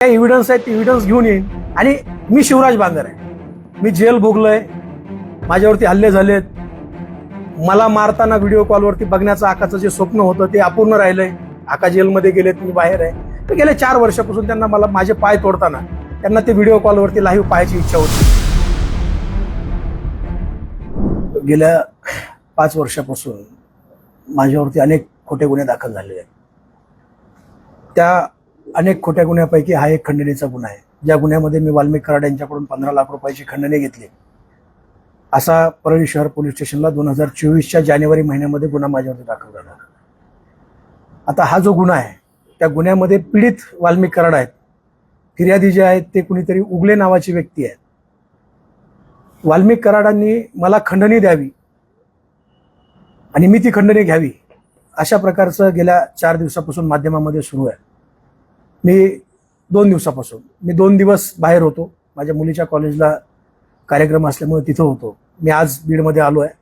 काय इव्हिडन्स आहेत ते इव्हिडन्स घेऊन येईन. आणि मी शिवराज बांगर आहे. मी जेल भोगलोय. माझ्यावरती हल्ले झालेत. मला मारताना व्हिडिओ कॉलवरती बघण्याचं आकाचं जे स्वप्न होतं ते अपूर्ण राहिलंय. आका जेलमध्ये गेलेत मी बाहेर आहे. तर गेल्या चार वर्षापासून त्यांना मला माझे पाय तोडताना त्यांना ते व्हिडिओ कॉलवरती लाईव्ह पाहायची इच्छा होती. गेल्या पाच वर्षापासून माझ्यावरती अनेक खोटे गुन्हे दाखल झालेले आहेत. त्या अनेक खोट्या गुन्ह्यापैकी हा एक खंडणीचा गुन्हा आहे. ज्या गुन्ह्यामध्ये मी वाल्मिक कराड यांच्याकडून पंधरा लाख रुपयाची खंडणी घेतली. असा परळी शहर पोलीस स्टेशनला दोन हजार चोवीसच्या जानेवारी महिन्यामध्ये गुन्हा माझ्यावरती दाखल झाला. आता हा जो गुन्हा आहे त्या गुन्ह्यामध्ये पीडित वाल्मिक कराड आहेत. फिर्यादी जे आहेत ते कुणीतरी उगले नावाची व्यक्ती आहे वाल्मिक कराडांनी मला खंडणी द्यावी आणि मी ती खंडणी घ्यावी अशा प्रकारचं गेल्या चार दिवसापासून माध्यमामध्ये सुरू आहे. मी दोन दिवसापासून मी दोन दिवस बाहेर होतो. माझ्या मुलीच्या कॉलेजला कार्यक्रम असल्यामुळे तिथं होतो. मी आज बीडमध्ये आलो आहे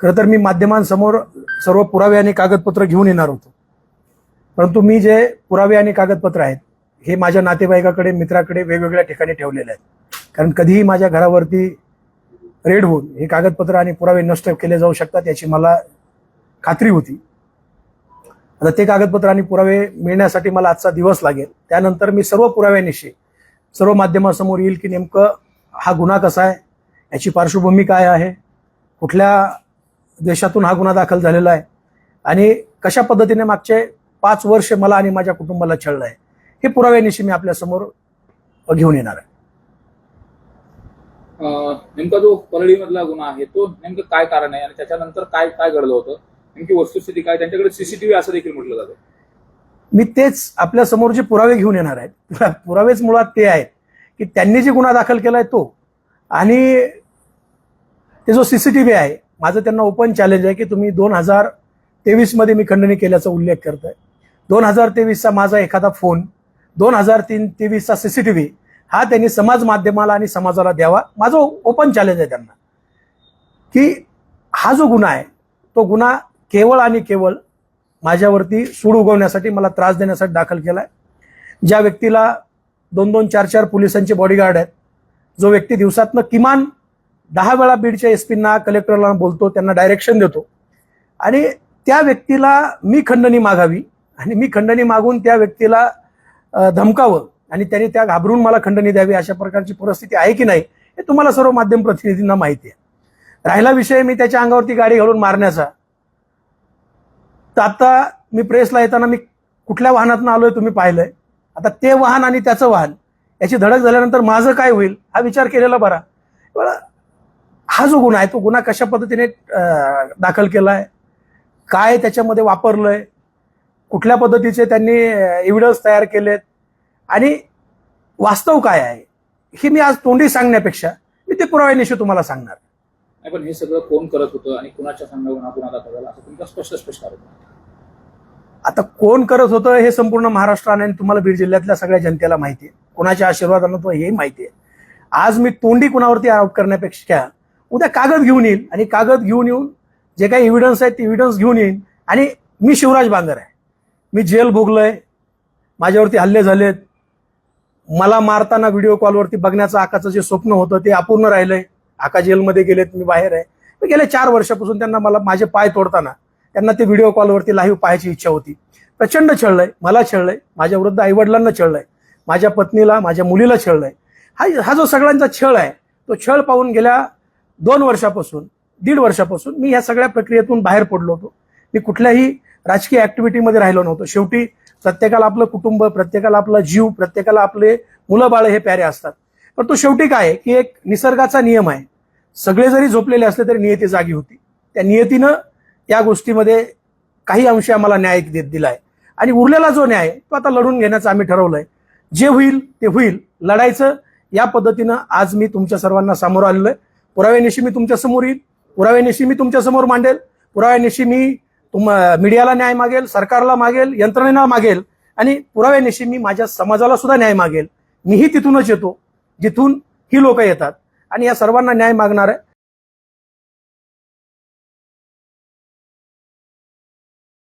खरं तर मी माध्यमांसमोर सर्व पुरावे आणि कागदपत्र घेऊन येणार होतो. परंतु मी जे पुरावे आणि कागदपत्र आहेत हे माझ्या नातेवाईकाकडे मित्राकडे वेगवेगळ्या ठिकाणी ठेवलेले आहेत. कारण कधीही माझ्या घरावरती रेड होऊन हे कागदपत्र आणि पुरावे नष्ट केले जाऊ शकतात याची मला खात्री होती. आता ते कागदपत्र आणि पुरावे मिळण्यासाठी मला आजचा दिवस लागेल. त्यानंतर मी सर्व पुराव्यानिशी सर्व माध्यमासमोर येईल की नेमकं हा गुन्हा कसा आहे याची पार्श्वभूमी काय आहे कुठल्या देशातून हा गुन्हा दाखल झालेला आहे आणि कशा पद्धतीने मागचे पाच वर्ष मला आणि माझ्या कुटुंबाला छळलं आहे हे पुराव्यानिशी मी आपल्यासमोर घेऊन येणार आहे. नेमका जो परळीमधला गुन्हा आहे तो नेमकं काय कारण आहे आणि त्याच्यानंतर काय काय घडलं होतं? नेमकी वस्तुस्थिती काय? त्यांच्याकडे सीसीटीव्ही असं देखील म्हटलं जातं. मी तेच आपल्या समोरचे पुरावे घेऊन येणार आहेत. पुरावेच मुळात ते आहेत की त्यांनी जे गुन्हा दाखल केलाय तो. आणि ते जो सीसीटीव्ही आहे माझं त्यांना ओपन चॅलेंज आहे की तुम्ही दोन हजार तेवीसमध्ये मी खंडणी केल्याचा उल्लेख करतोय. दोन हजार तेवीसचा माझा एखादा फोन दोन हजार तीन तेवीसचा सीसीटीव्ही हा त्यांनी समाज माध्यमाला आणि समाजाला द्यावा. माझं ओपन चॅलेंज आहे त्यांना. की हा जो गुन्हा आहे तो गुन्हा केवळ आणि केवळ माझ्यावरती सूड उगवण्यासाठी मला त्रास देण्यासाठी दाखल केला आहे ज्या व्यक्तीला दोन दोन चार चार पोलिसांचे बॉडीगार्ड आहेत जो व्यक्ती दिवसातनं किमान दहा वेळा बीडच्या एस पींना कलेक्टरला बोलतो त्यांना डायरेक्शन देतो. आणि त्या व्यक्तीला मी खंडणी मागावी आणि मी खंडणी मागून त्या व्यक्तीला धमकावं आणि त्याने त्या घाबरून मला खंडणी द्यावी अशा प्रकारची परिस्थिती आहे की नाही हे तुम्हाला सर्व माध्यम प्रतिनिधींना माहिती आहे. राहिला विषय मी त्याच्या अंगावरती गाडी घालून मारण्याचा. तर आता मी प्रेसला येताना मी कुठल्या वाहनातून आलोय तुम्ही पाहिलंय. आता ते वाहन आणि त्याचं वाहन याची धडक झाल्यानंतर माझं काय होईल हा विचार केलेला बरा. हा जो गुन्हा आहे तो गुन्हा कशा पद्धतीने दाखल केला आहे काय त्याच्यामध्ये वापरलंय कुठल्या पद्धतीचे त्यांनी एव्हिडन्स तयार केलेत आणि वास्तव काय आहे हे मी आज तोंडी सांगण्यापेक्षा मी ते पुराव्यानिशी तुम्हाला सांगणार. नाही पण हे सगळं कोण करत होतं आणि कुणाच्या संघावर हा गुन्हा असं तुमचा स्पष्ट स्पष्ट आरोप आता कोण करत होतं हे संपूर्ण महाराष्ट्राने आणि तुम्हाला बीड जिल्ह्यातल्या सगळ्या जनतेला माहिती आहे. कोणाच्या आशीर्वादानं तो हे माहिती आहे. आज मी तोंडी कुणावरती आरोप करण्यापेक्षा उद्या कागद घेऊन येईल आणि कागद घेऊन येऊन जे काही इव्हिडन्स आहेत ते इव्हिडन्स घेऊन येईन. आणि मी शिवराज बांगर आहे. मी जेल भोगलोय. माझ्यावरती हल्ले झालेत. मला मारताना व्हिडिओ कॉलवरती बघण्याचं आकाचं जे स्वप्न होतं ते अपूर्ण राहिलंय. आका जेलमध्ये गेलेत मी बाहेर आहे. मी गेल्या चार वर्षापासून त्यांना मला माझे पाय तोडताना त्यांना ते व्हिडिओ कॉलवरती लाईव्ह पाहायची इच्छा होती. प्रचंड छळलंय मला छळलंय माझ्या वृद्ध आईवडिलांना छळलंय माझ्या पत्नीला माझ्या मुलीला छळलंय. हा हा जो सगळ्यांचा छळ आहे तो छळ पाहून गेल्या दोन वर्षापासून दीड वर्षापासून मी या सगळ्या प्रक्रियेतून बाहेर पडलो होतो. मी कुठल्याही राजकीय ऍक्टिव्हिटीमध्ये राहिलो नव्हतो. शेवटी प्रत्येकाला आपलं कुटुंब प्रत्येकाला आपला जीव प्रत्येकाला आपले मुलं बाळ हे प्यारे असतात. पण तो शेवटी काय की एक निसर्गाचा नियम आहे. सगळे जरी झोपलेले असले तरी नियती जागी होती. त्या नियतीनं या गोष्टीमध्ये काही अंश आम्हाला न्याय देत दिलाय. आणि उरलेला जो न्याय तो आता लढून घेण्याचं आम्ही ठरवलंय. जे होईल ते होईल. लढायचं या पद्धतीनं आज मी तुमच्या सर्वांना समोर आलेलो आहे. पुराव्यानिशी मी तुमच्यासमोर येईल. पुराव्यानिशी मी तुमच्यासमोर मांडेल. पुराव्यानिशी मी तुम मीडियाला न्याय मागेल सरकारला मागेल यंत्रणेला मागेल. आणि पुराव्यानिशी मी माझ्या समाजाला सुद्धा न्याय मागेल. मीही तिथूनच येतो जिथून ही लोक येतात. आणि या सर्वांना न्याय मागणार आहे.